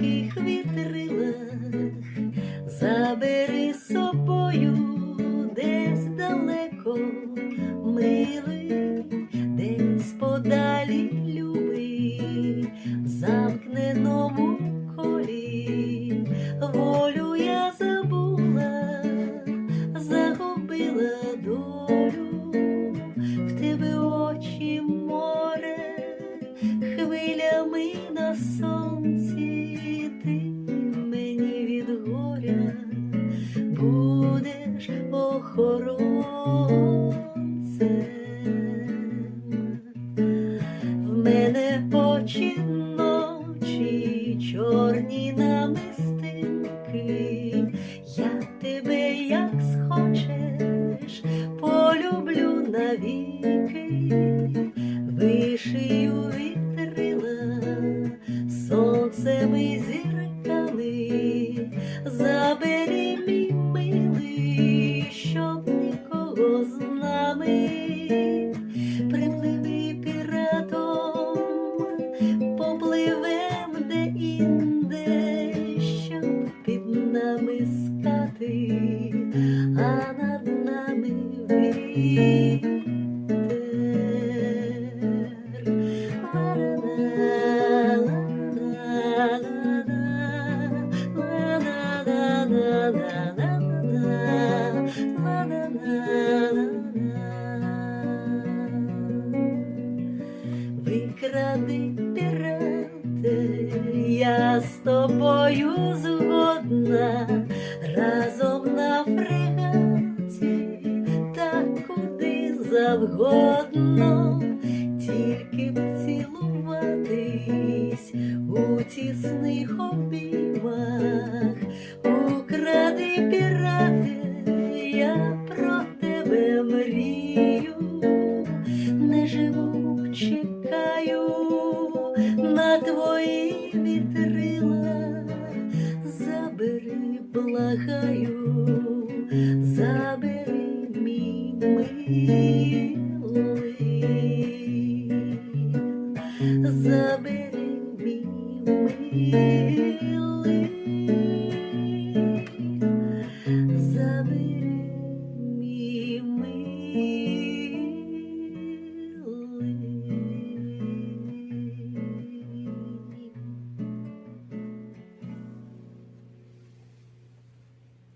їх вітрилах, забери з собою десь далеко, милий, десь подалі любий, в замкненому колі, волю я забула, загубила долю, в тебе очі море. Хвилями на сон. Охоронцем. В мене очі ночі, чорні намистинки, нами припливи піратом, попливем де інде, щоб під нами скати, а над нами вітер. Викради пірати, я з тобою згодна, разом на фрегаті, та куди завгодно, тільки б цілуватись у тісних обіймах, укради пірати, я про тебе мрію, не живу, чекаю на твої вітрила, забери, благаю, забери мій милий, забери мій милий.